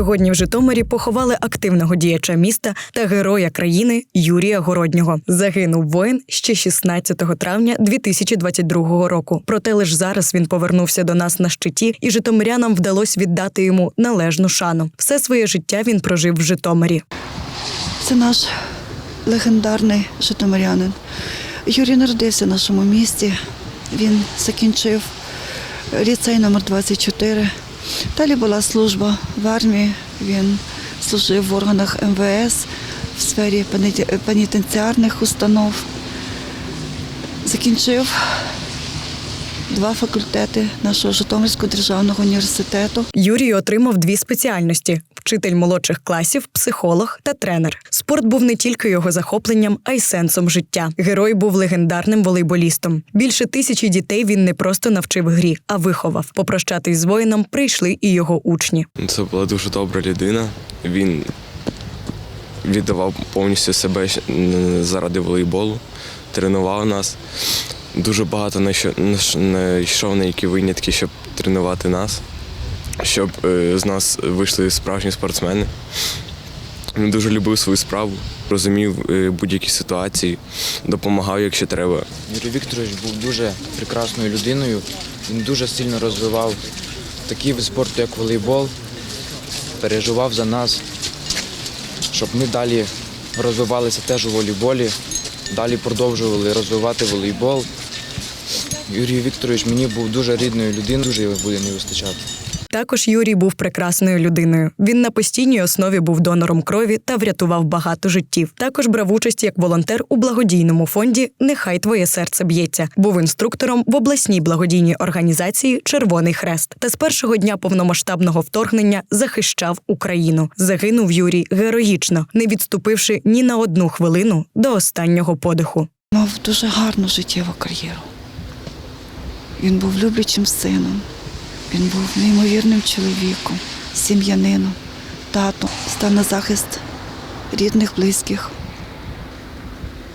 Сьогодні в Житомирі поховали активного діяча міста та героя країни Юрія Городнього. Загинув воїн ще 16 травня 2022 року. Проте лише зараз він повернувся до нас на щиті, і житомирянам вдалося віддати йому належну шану. Все своє життя він прожив в Житомирі. Це наш легендарний житомирянин. Юрій народився в нашому місті. Він закінчив ліцей номер 24. Далі була служба в армії. Він служив в органах МВС в сфері пенітенціарних установ. Закінчив два факультети нашого Житомирського державного університету. Юрій отримав дві спеціальності: вчитель молодших класів, психолог та тренер. Спорт був не тільки його захопленням, а й сенсом життя. Герой був легендарним волейболістом. Більше тисячі дітей він не просто навчив грі, а виховав. Попрощатись з воїном прийшли і його учні. Це була дуже добра людина. Він віддавав повністю себе заради волейболу, тренував нас. Дуже багато не що- не ш- не йшов на які винятки, щоб тренувати нас, щоб е, з нас вийшли справжні спортсмени. Він дуже любив свою справу, розумів е, будь-які ситуації, допомагав, якщо треба. Юрій Вікторович був дуже прекрасною людиною. Він дуже сильно розвивав такий вид спорту, як волейбол, переживав за нас, щоб ми далі розвивалися теж у волейболі, далі продовжували розвивати волейбол. Юрій Вікторович мені був дуже рідною людиною, дуже його буде не вистачати. Також Юрій був прекрасною людиною. Він на постійній основі був донором крові та врятував багато життів. Також брав участь як волонтер у благодійному фонді Нехай твоє серце б'ється. Був інструктором в обласній благодійній організації Червоний Хрест. Та з першого дня повномасштабного вторгнення захищав Україну. Загинув Юрій героїчно, не відступивши ні на одну хвилину до останнього подиху. Мав дуже гарну життєву кар'єру. Він був люблячим сином, він був неймовірним чоловіком, сім'янином, татом, став на захист рідних, близьких,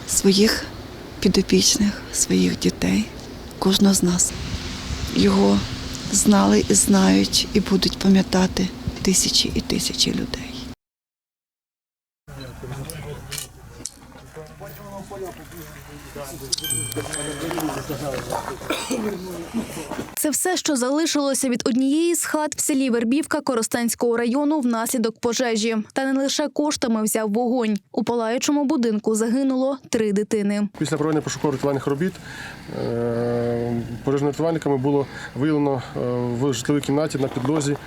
своїх підопічних, своїх дітей, кожного з нас. Його знали і знають, і будуть пам'ятати тисячі і тисячі людей. Це все, що залишилося від однієї з хат в селі Вербівка Коростенського району внаслідок пожежі. Та не лише коштами взяв вогонь. У палаючому будинку загинуло три дитини. Після проведення пошуково-рятувальних робіт е, пожежно-рятувальниками було виявлено е, в житловій кімнаті на підлозі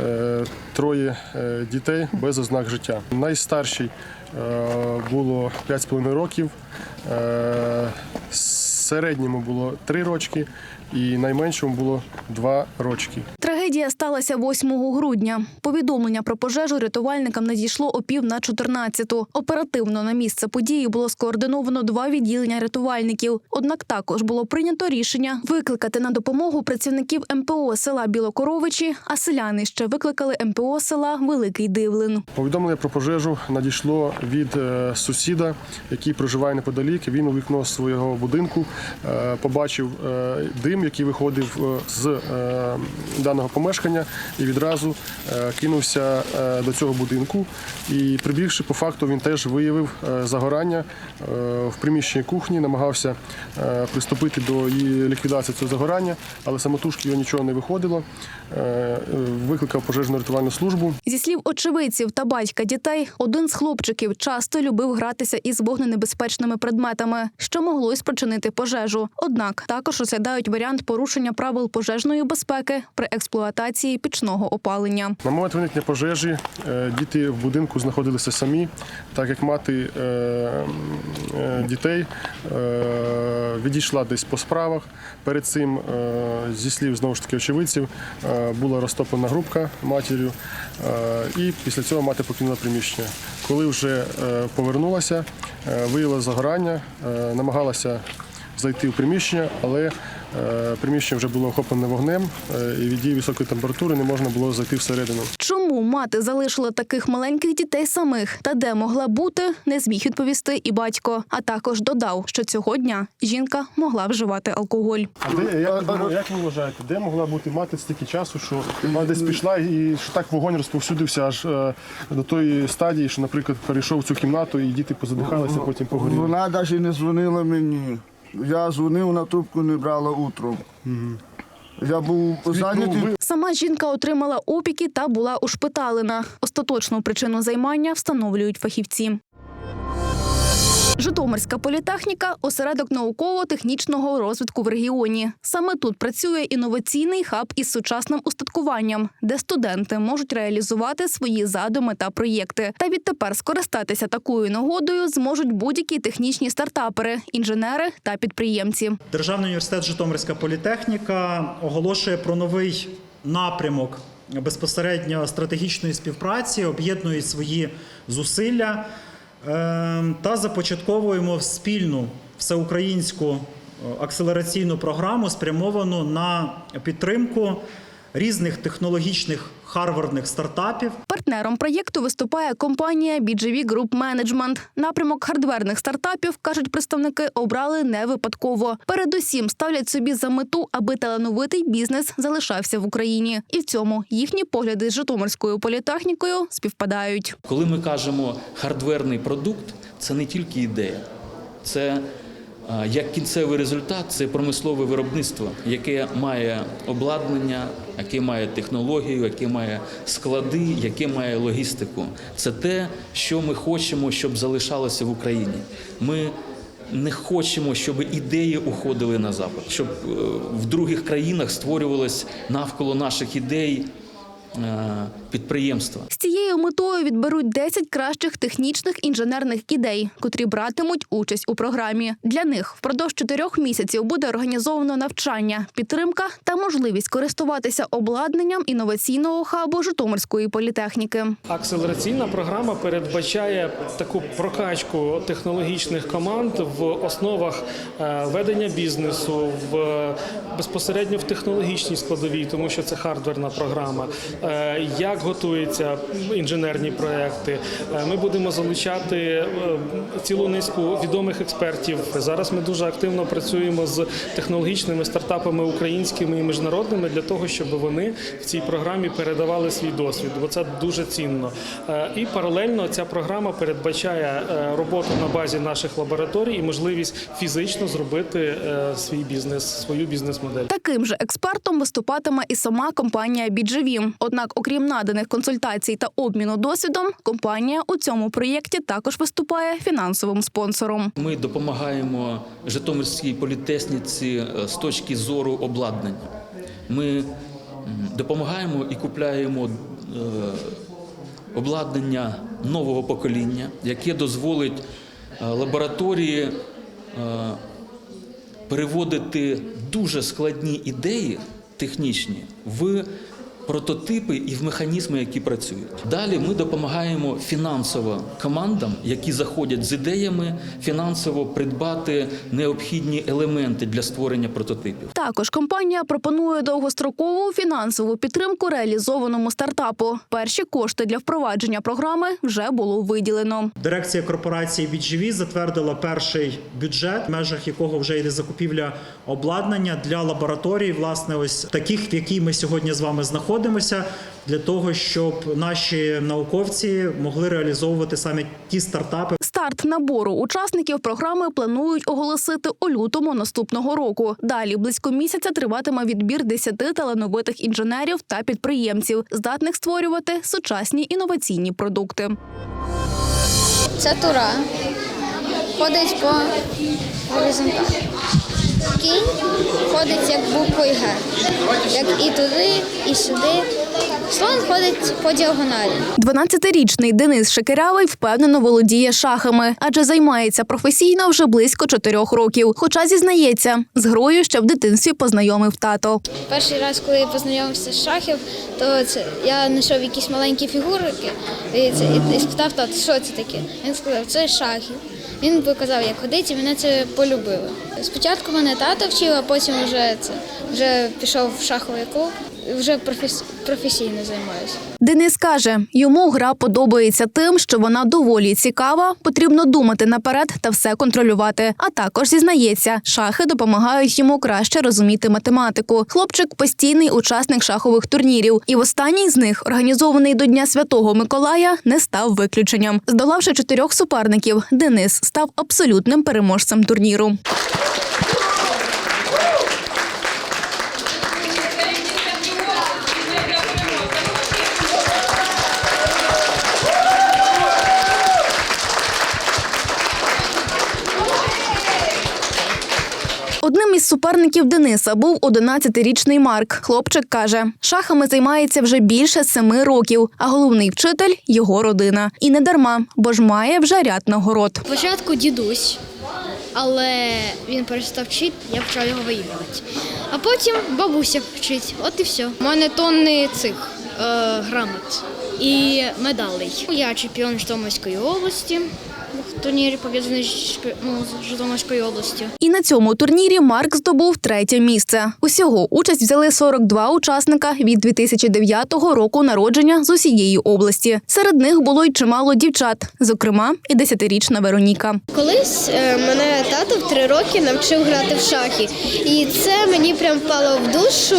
е, троє дітей без ознак життя. Найстарший було 5,5 років, е, середньому було 3 рочки і найменшому було 2 рочки. Трагедія сталася 8 грудня. Повідомлення про пожежу рятувальникам надійшло о пів на 14-ту. Оперативно на місце події було скоординовано два відділення рятувальників. Однак також було прийнято рішення викликати на допомогу працівників МПО села Білокоровичі, а селяни ще викликали МПО села Великий Дивлин. Повідомлення про пожежу надійшло від е, сусіда, який проживає неподалік. Він у вікно свого будинку е, побачив е, дим, який виходив з даного помешкання, і відразу е, кинувся е, до цього будинку. І прибігши по факту, він теж виявив е, загорання в приміщенні кухні, намагався приступити до ліквідації цього загорання, але самотужки його нічого не виходило. Викликав пожежну рятувальну службу. Зі слів очевидців та батька дітей, один з хлопчиків часто любив гратися із вогненебезпечними предметами, що могло й спричинити пожежу. Однак також розглядають варіант порушення правил пожежної безпеки при експлуатації пічного опалення. На момент виникнення пожежі е, діти в будинку знаходилися самі, так як мати е, е, дітей відійшла десь по справах. Перед цим, зі слів знову ж таки очевидців, була розтоплена грубка матір'ю, і після цього мати покинула приміщення. Коли вже повернулася, виявила загорання, намагалася зайти в приміщення, але Приміщення вже було охоплене вогнем, е, і від дії високої температури не можна було зайти всередину. Чому мати залишила таких маленьких дітей самих та де могла бути, не зміг відповісти і батько. А також додав, що цього дня жінка могла вживати алкоголь. А де, як, ви- як ви вважаєте, де могла бути мати стільки часу, що вона десь пішла і що так вогонь розповсюдився аж е, до тої стадії, що, наприклад, перейшов в цю кімнату і діти позадихалися, потім погоріли? Вона навіть не дзвонила мені. Я дзвонив на трубку, не брала утром. Я був зайнятий. Сама жінка отримала опіки та була ушпиталена. Остаточну причину займання встановлюють фахівці. Житомирська політехніка осередок науково-технічного розвитку в регіоні. Саме тут працює інноваційний хаб із сучасним устаткуванням, де студенти можуть реалізувати свої задуми та проєкти. Та відтепер скористатися такою нагодою зможуть будь-які технічні стартапери, інженери та підприємці. Державний університет Житомирська політехніка оголошує про новий напрямок безпосередньо стратегічної співпраці, об'єднує свої зусилля та започатковуємо спільну всеукраїнську е, акселераційну програму, спрямовану на підтримку різних технологічних харвардних стартапів. Партнером проєкту виступає компанія BGV Group Management. Напрямок хардверних стартапів, кажуть представники, обрали не випадково. Передусім ставлять собі за мету, аби талановитий бізнес залишався в Україні. І в цьому їхні погляди з Житомирською політехнікою співпадають. Коли ми кажемо хардверний продукт, це не тільки ідея, це як кінцевий результат, це промислове виробництво, яке має обладнання, яке має технологію, яке має склади, яке має логістику. Це те, що ми хочемо, щоб залишалося в Україні. Ми не хочемо, щоб ідеї уходили на запад, щоб е, в других країнах створювалось навколо наших ідей підприємства. З цією метою відберуть 10 кращих технічних інженерних ідей, котрі братимуть участь у програмі. Для них впродовж чотирьох місяців буде організовано навчання, підтримка та можливість користуватися обладнанням інноваційного хабу Житомирської політехніки. Акселераційна програма передбачає таку прокачку технологічних команд в основах е, ведення бізнесу, в безпосередньо в технологічній складовій, тому що це хардверна програма. Е, Як готуються інженерні проекти? Е, Ми будемо залучати е, цілу низку відомих експертів. Зараз ми дуже активно працюємо з технологічними стартапами українськими і міжнародними для того, щоб вони в цій програмі передавали свій досвід, бо це дуже цінно. І паралельно ця програма передбачає роботу на базі наших лабораторій і можливість фізично зробити свій бізнес, свою бізнес-модель. Таким же експертом виступатиме і сама компанія BGV. Однак, окрім наданих консультацій та обміну досвідом, компанія у цьому проєкті також виступає фінансовим спонсором. Ми допомагаємо Житомирській політехніці е, з точки зору обладнання. Ми допомагаємо і купляємо е, обладнання нового покоління, яке дозволить е, лабораторії переводити дуже складні ідеї технічні в прототипи і в механізми, які працюють. Далі ми допомагаємо фінансово командам, які заходять з ідеями, фінансово придбати необхідні елементи для створення прототипів. Також компанія пропонує довгострокову фінансову підтримку реалізованому стартапу. Перші кошти для впровадження програми вже було виділено. Дирекція корпорації BGV затвердила перший бюджет, в межах якого вже йде закупівля обладнання для лабораторій, власне, ось таких, в якій ми сьогодні з вами знаходимося, для того, щоб наші науковці могли реалізовувати саме ті стартапи. Старт набору учасників програми планують оголосити у лютому наступного року. Далі близько місяця триватиме відбір 10 талановитих інженерів та підприємців, здатних створювати сучасні інноваційні продукти. Це тура. Ходить по горизонталі. Кінь ходить як буквою Г. Як і туди, і сюди. Слон ходить по діагоналі. 12-річний Денис Шекерявий впевнено володіє шахами, адже займається професійно вже близько чотирьох років. Хоча зізнається, з грою ще в дитинстві познайомив тато. Перший раз, коли я познайомився з шахів, то це я знайшов якісь маленькі фігурки і, це, і, і спитав тата, що це таке. Він сказав, це шахи. Він показав, як ходити, і мене це полюбило. спочатку мене тато вчив, а потім вже це вже пішов в шаховий клуб вже професі- професійно займаюся. Денис каже, йому гра подобається тим, що вона доволі цікава, потрібно думати наперед та все контролювати. А також зізнається, шахи допомагають йому краще розуміти математику. Хлопчик постійний учасник шахових турнірів, і в останній з них, організований до Дня Святого Миколая, не став виключенням. Здолавши чотирьох суперників, Денис став абсолютним переможцем турніру. Із суперників Дениса був 11-річний Марк. Хлопчик каже, шахами займається вже більше семи років, а головний вчитель його родина. І не дарма, бо ж має вже ряд нагород. Спочатку дідусь, але він перестав вчити, я почав його виігрувати. А потім бабуся вчить, от і все. У мене тонни цих е, грамот і медалей. Я чемпіон Житомирської області турнірі пов'язаний ну, з Житомирською областю. І на цьому турнірі Марк здобув третє місце. Усього участь взяли 42 учасника від 2009 року народження з усієї області. Серед них було й чимало дівчат, зокрема і 10-річна Вероніка. Колись е, мене тато в три роки навчив грати в шахи. І це мені прям впало в душу.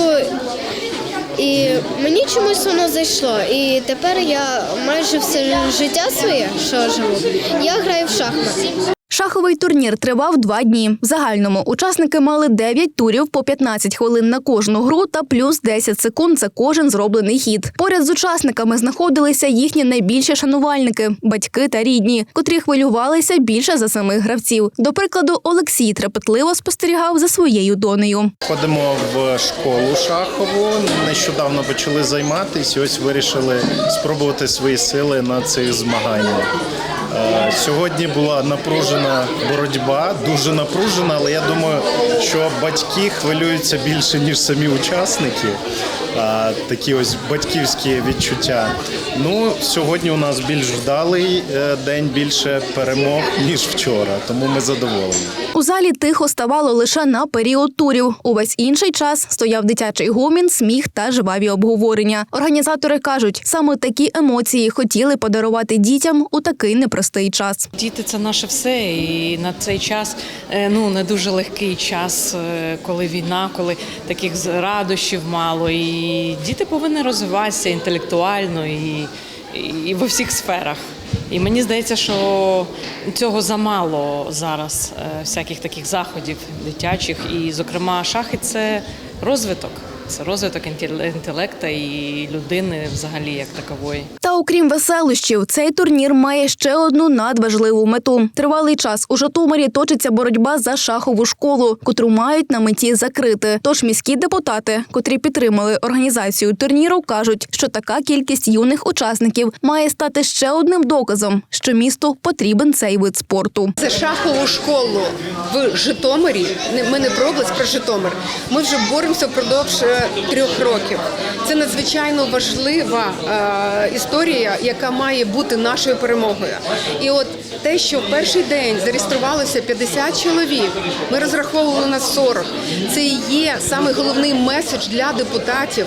І мені чомусь воно зайшло. І тепер я майже все життя своє, що живу, я граю в шахмати. Шаховий турнір тривав два дні. В загальному учасники мали 9 турів по 15 хвилин на кожну гру та плюс 10 секунд за кожен зроблений хід. Поряд з учасниками знаходилися їхні найбільші шанувальники батьки та рідні, котрі хвилювалися більше за самих гравців. До прикладу, Олексій трепетливо спостерігав за своєю донею. Ходимо в школу шахову. Нещодавно почали займатися. Ось вирішили спробувати свої сили на цих змаганнях. Е, Сьогодні була напружена боротьба, дуже напружена, але я думаю, що батьки хвилюються більше, ніж самі учасники. А, Такі ось батьківські відчуття. Ну, сьогодні у нас більш вдалий е, день, більше перемог, ніж вчора, тому ми задоволені. У залі тихо ставало лише на період турів. Увесь інший час стояв дитячий гомін, сміх та жваві обговорення. Організатори кажуть, саме такі емоції хотіли подарувати дітям у такий непростий час. Діти це наше все, і на цей час е, ну не дуже легкий час, е, коли війна, коли таких з- радощів мало. І діти повинні розвиватися інтелектуально і, і во всіх сферах. І мені здається, що цього замало зараз, е, всяких таких заходів дитячих. І, зокрема, шахи це розвиток. Це розвиток інтел- інтелекту і людини взагалі як такової. Та окрім веселощів, цей турнір має ще одну надважливу мету. Тривалий час у Житомирі точиться боротьба за шахову школу, котру мають на меті закрити. Тож міські депутати, котрі підтримали організацію турніру, кажуть, що така кількість юних учасників має стати ще одним доказом, що місту потрібен цей вид спорту. Це шахову школу в Житомирі. Не- Ми не про область, про Житомир. Ми вже боремося впродовж е, трьох років. Це надзвичайно важлива е, історія, яка має бути нашою перемогою. І от те, що в перший день зареєструвалося 50 чоловік, ми розраховували на 40. Це і є саме головний меседж для депутатів.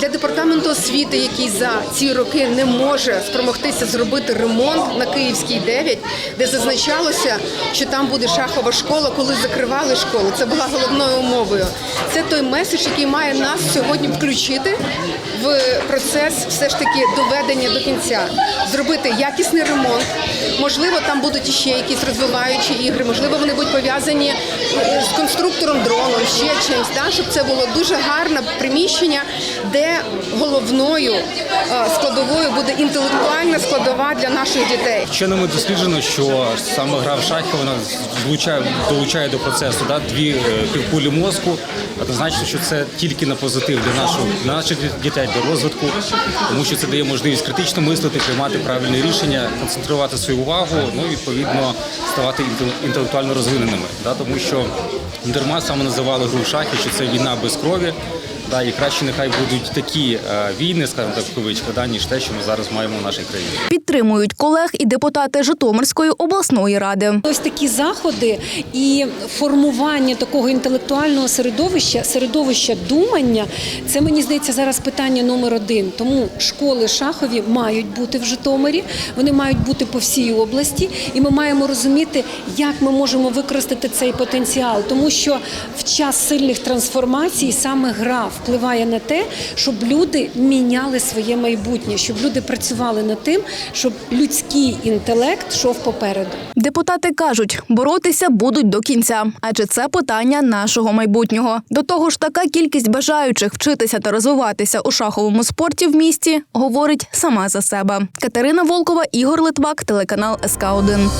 Для департаменту освіти, який за ці роки не може спромогтися зробити ремонт на Київській 9, де зазначалося, що там буде шахова школа, коли закривали школу. Це була головною умовою. Це той меседж, який має нас сьогодні включити в процес все ж таки доведення до кінця, зробити якісний ремонт. Можливо, там будуть іще якісь розвиваючі ігри, можливо, вони будуть пов'язані е, з конструктором дроном, ще чимось, да? щоб це було дуже гарне приміщення, де головною е, складовою буде інтелектуальна складова для наших дітей. Вченими досліджено, що саме гра в шахи вона долучає, долучає до процесу да, дві е, півкулі мозку. Однозначно, що це тільки на позитив для нашого для наших дітей, для розвитку, тому що це дає можливість критично мислити, приймати правильні рішення, концентрувати свою увагу, ну і відповідно ставати інтелектуально розвиненими. Да, тому що дарма саме називали гру в шахі, що це війна без крові. Да, і краще нехай будуть такі е, війни, скажімо так, в кавичках, да, ніж те, що ми зараз маємо в нашій країні. Підтримують колег і депутати Житомирської обласної ради. Ось такі заходи і формування такого інтелектуального середовища, середовища думання, це мені здається зараз питання номер один. Тому школи шахові мають бути в Житомирі, вони мають бути по всій області, і ми маємо розуміти, як ми можемо використати цей потенціал, тому що в час сильних трансформацій саме гра впливає на те, щоб люди міняли своє майбутнє, щоб люди працювали над тим, щоб людський інтелект йшов попереду. Депутати кажуть, боротися будуть до кінця, адже це питання нашого майбутнього. До того ж, така кількість бажаючих вчитися та розвиватися у шаховому спорті в місті говорить сама за себе. Катерина Волкова, Ігор Литвак, телеканал СК 1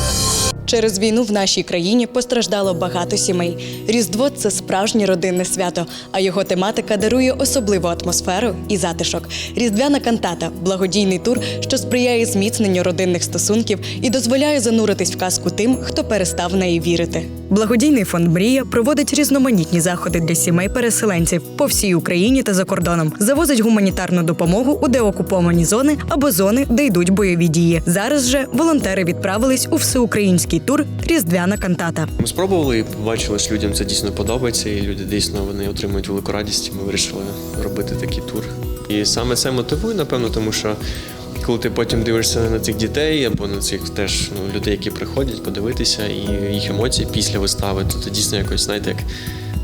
Через війну в нашій країні постраждало багато сімей. Різдво це справжнє родинне свято, а його тематика дарує особливу атмосферу і затишок. Різдвяна кантата благодійний тур, що сприяє зміцненню родинних стосунків і дозволяє зануритись в казку тим, хто перестав в неї вірити. Благодійний фонд Мрія проводить різноманітні заходи для сімей переселенців по всій Україні та за кордоном. Завозить гуманітарну допомогу у деокуповані зони або зони, де йдуть бойові дії. Зараз же волонтери відправились у всеукраїнський тур Різдвяна кантата. Ми спробували і побачили, що людям це дійсно подобається, і люди дійсно вони отримують велику радість. Ми вирішили робити такий тур. І саме це мотивує, напевно, тому що коли ти потім дивишся на цих дітей або на цих теж ну, людей, які приходять подивитися, і їх емоції після вистави, то це дійсно якось, знаєте, як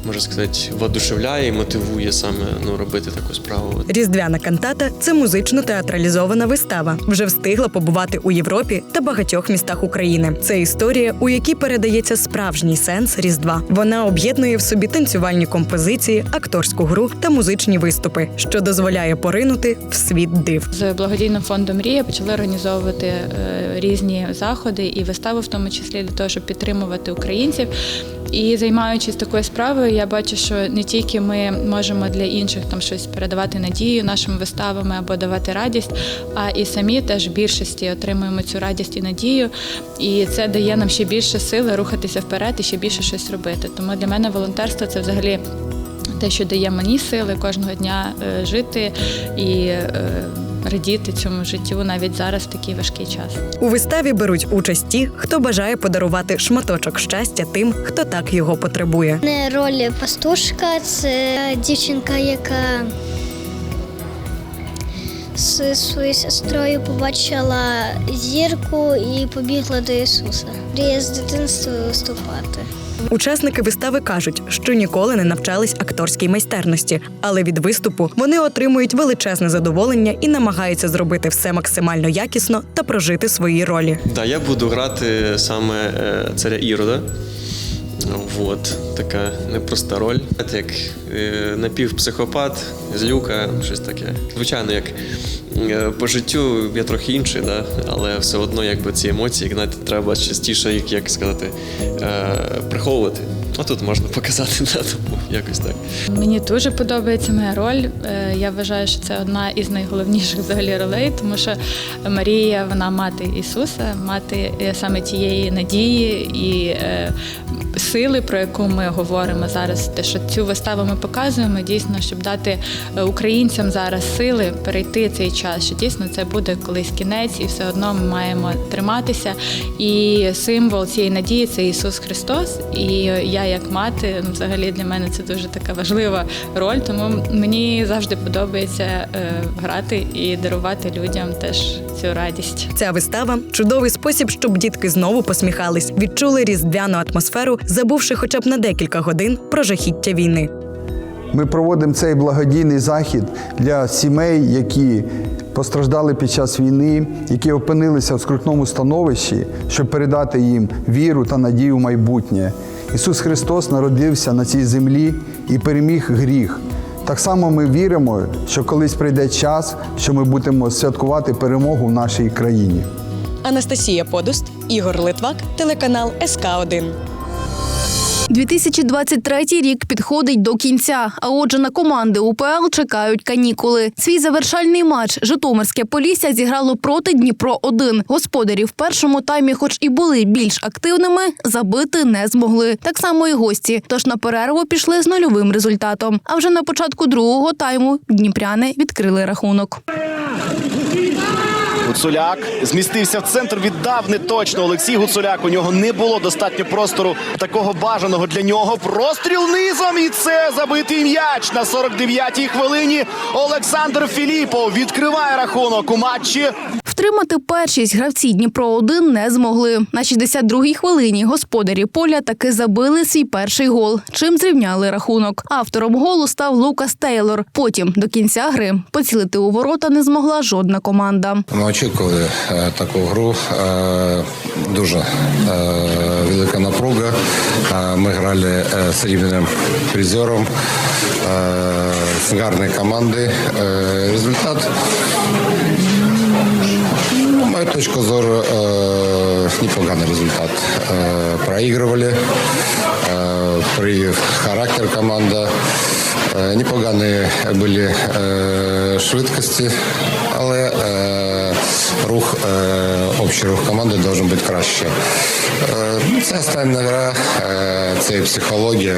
можна сказати, воодушевляє і мотивує саме ну, робити таку справу. Різдвяна кантата це музично театралізована вистава. Вже встигла побувати у Європі та багатьох містах України. Це історія, у якій передається справжній сенс Різдва. Вона об'єднує в собі танцювальні композиції, акторську гру та музичні виступи, що дозволяє поринути в світ див. З благодійним фондом Мрія почали організовувати е, різні заходи і вистави, в тому числі для того, щоб підтримувати українців. І займаючись такою справою, я бачу, що не тільки ми можемо для інших там щось передавати надію нашими виставами або давати радість, а і самі теж в більшості отримуємо цю радість і надію. І це дає нам ще більше сили рухатися вперед і ще більше щось робити. Тому для мене волонтерство це взагалі те, що дає мені сили кожного дня е, жити і е, радіти цьому життю навіть зараз в такий важкий час. У виставі беруть участь ті, хто бажає подарувати шматочок щастя тим, хто так його потребує. Не роль пастушка, це дівчинка, яка з своєю сестрою побачила зірку і побігла до Ісуса. Мріє з дитинства виступати. Учасники вистави кажуть, що ніколи не навчались акторській майстерності, але від виступу вони отримують величезне задоволення і намагаються зробити все максимально якісно та прожити свої ролі. Да, я буду грати саме е, царя Ірода. Вот, така непроста роль. Це Як е, напівпсихопат, злюка, щось таке. Звичайно, як е, по життю я трохи інший, да? але все одно якби ці емоції знаєте, треба частіше, як, як сказати, е, приховувати. А тут можна показати, да, тому якось так. Мені дуже подобається моя роль. Е, Я вважаю, що це одна із найголовніших взагалі ролей, тому що Марія вона мати Ісуса, мати е, саме тієї надії і е, сили, про яку ми говоримо зараз. Те, що цю виставу ми показуємо, дійсно, щоб дати українцям зараз сили перейти цей час. Що дійсно це буде колись кінець, і все одно ми маємо триматися. І символ цієї надії це Ісус Христос. І я, як мати, ну, взагалі для мене це дуже така важлива роль. Тому мені завжди подобається е, грати і дарувати людям теж цю радість. Ця вистава чудовий спосіб, щоб дітки знову посміхались, відчули різдвяну атмосферу, забувши хоча б на декілька годин про жахіття війни. Ми проводимо цей благодійний захід для сімей, які постраждали під час війни, які опинилися в скрутному становищі, щоб передати їм віру та надію в майбутнє. Ісус Христос народився на цій землі і переміг гріх. Так само ми віримо, що колись прийде час, що ми будемо святкувати перемогу в нашій країні. Анастасія Подуст, Ігор Литвак, телеканал СК 1 2023 рік підходить до кінця. А отже, на команди УПЛ чекають канікули. Свій завершальний матч Житомирське Полісся зіграло проти Дніпро 1 Господарі в першому таймі, хоч і були більш активними, забити не змогли. Так само і гості. Тож на перерву пішли з нульовим результатом. А вже на початку другого тайму дніпряни відкрили рахунок. Гуцуляк змістився в центр, віддав не точно Олексій Гуцуляк. У нього не було достатньо простору такого бажаного для нього. Простріл низом і це забитий м'яч на 49-й хвилині. Олександр Філіпов відкриває рахунок у матчі. Втримати першість гравці Дніпро 1 не змогли. На 62-й хвилині господарі поля таки забили свій перший гол, чим зрівняли рахунок. Автором голу став Лукас Тейлор. Потім до кінця гри поцілити у ворота не змогла жодна команда. Ми очікували е, таку гру. Е, дуже е, велика напруга. Ми грали з рівним призером, з гарної команди. Результат, точку зору, е, непоганий результат. Е, Проігрували, е, проявив характер команда. Непогані були швидкості, але рух, общий рух команди має бути краще. Ну, Це остання гра, це психологія.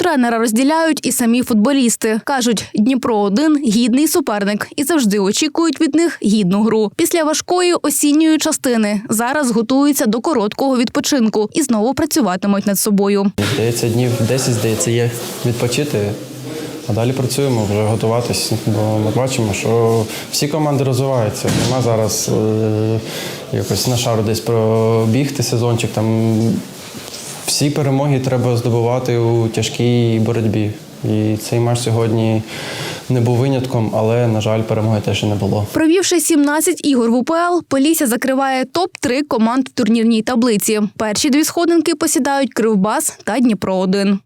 Тренера розділяють і самі футболісти. кажуть, Дніпро 1 гідний суперник і завжди очікують від них гідну гру. Після важкої осінньої частини зараз готуються до короткого відпочинку і знову працюватимуть над собою. Здається, днів 10, здається, є відпочити. А далі працюємо, вже готуватись, бо ми бачимо, що всі команди розвиваються. Нема зараз е, якось на шару десь пробігти сезончик. Там всі перемоги треба здобувати у тяжкій боротьбі. І цей матч сьогодні не був винятком, але, на жаль, перемоги теж і не було. Провівши 17 ігор в УПЛ, Полісся закриває топ-3 команд в турнірній таблиці. Перші дві сходинки посідають Кривбас та Дніпро 1